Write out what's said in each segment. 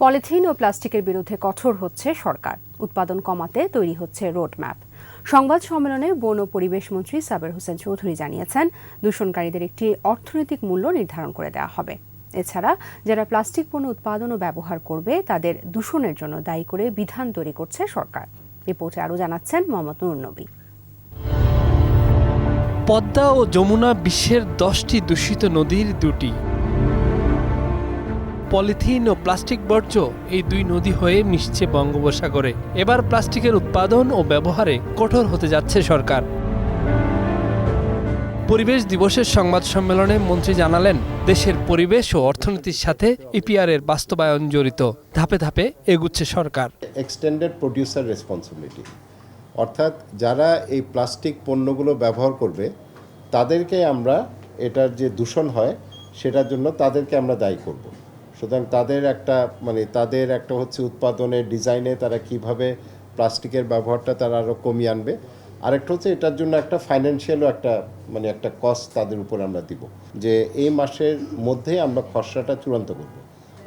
Polythene ও প্লাস্টিকের বিরুদ্ধে কঠোর হচ্ছে সরকার। উৎপাদন কমাতে তৈরি হচ্ছে রোডম্যাপ। সংবাদ সম্মেলনে বন ও পরিবেশ মন্ত্রী সাবের হোসেন চৌধুরী জানিয়েছেন, দূষণকারীদের একটি অর্থনৈতিক মূল্য নির্ধারণ করে দেওয়া হবে। এছাড়া, যারা প্লাস্টিক পণ্য উৎপাদন ও ব্যবহার করবে, তাদের দূষণের জন্য দায়ী করে বিধান তৈরি করছে সরকার। রিপোর্টে আরও জানাচ্ছেন মোহাম্মদ নুরনবী। পদ্মা ও যমুনা বিশ্বের দশটি দূষিত নদীর দুটি। পলিথিন ও প্লাস্টিক বর্জ্য এই দুই নদী হয়ে মিশছে বঙ্গোপসাগরে। এবার প্লাস্টিকের উৎপাদন ও ব্যবহারে কঠোর হতে যাচ্ছে সরকার। পরিবেশ দিবসের সংবাদ সম্মেলনে মন্ত্রী জানালেন, দেশের পরিবেশ ও অর্থনীতির সাথে ইপিআর এর বাস্তবায়ন জড়িত। ধাপে ধাপে এগুচ্ছে সরকার। এক্সটেন্ডেড প্রডিউসার রেসপন্সিবিলিটি অর্থাৎ যারা এই প্লাস্টিক পণ্যগুলো ব্যবহার করবে, তাদেরকে আমরা এটার যে দূষণ হয়, সেটার জন্য তাদেরকে আমরা দায়ী করব। সুতরাং তাদের একটা মানে তাদের একটা হচ্ছে উৎপাদনের ডিজাইনে তারা কীভাবে প্লাস্টিকের ব্যবহারটা তারা আরও কমিয়ে আনবে। আরেকটা হচ্ছে এটার জন্য একটা ফাইন্যান্সিয়ালও একটা মানে একটা কস্ট তাদের উপর আমরা দিব। যে এই মাসের মধ্যে আমরা খসড়াটা চূড়ান্ত করব।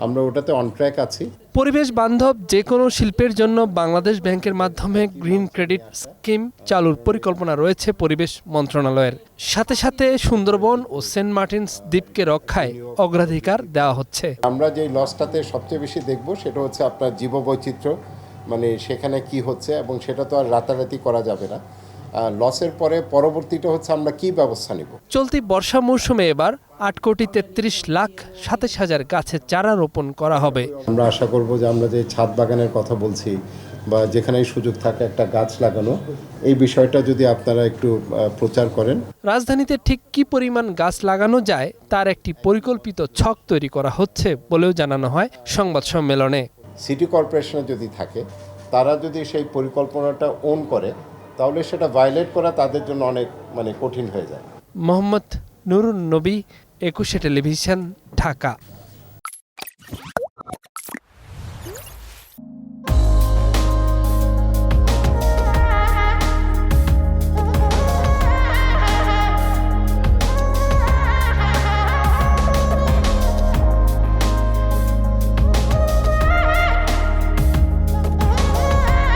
আমরা ওটাতে অন ট্র্যাক আছি। পরিবেশ বান্ধব যে কোনো শিল্পের জন্য বাংলাদেশ ব্যাংকের মাধ্যমে গ্রিন ক্রেডিট স্কিম চালুর পরিকল্পনা রয়েছে পরিবেশ মন্ত্রণালয়ের। সাথে সাথে সুন্দরবন ও সেন্ট মার্টিনস দ্বীপকে রক্ষায় অগ্রাধিকার দেওয়া হচ্ছে। আমরা যেই লসটাতে সবচেয়ে বেশি দেখব সেটা হচ্ছে আপনার জীববৈচিত্র্য মানে সেখানে কি হচ্ছে এবং সেটা তো আর রাতারাতি করা যাবে না। লসের পরে পরবর্তীটা হচ্ছে আমরা কি ব্যবস্থা নিব? চলতি বর্ষা মৌসুমে এবার আট কোটি তেত্রিশ লাখ সাতাশ হাজার গাছের চারা রোপণ করা হবে। আমরা আশা করব যে আমরা যে ছাদ বাগানের কথা বলছি বা যেখানেই সুযোগ থাকে একটা গাছ লাগানো এই বিষয়টা যদি আপনারা একটু প্রচার করেন। রাজধানীতে ঠিক কি পরিমাণ গাছ লাগানো যায় তার একটি পরিকল্পিত ছক তৈরি করা হচ্ছে বলেও জানানো হয় সংবাদ সম্মেলনে। সিটি কর্পোরেশনে যদি থাকে তারা যদি সেই পরিকল্পনাটা ওন করে তাহলে সেটা ভায়োলেট করা তাদের জন্য অনেক মানে কঠিন হয়ে যায়। মোহাম্মদ নুরুন নবী, একুশে টেলিভিশন, ঢাকা।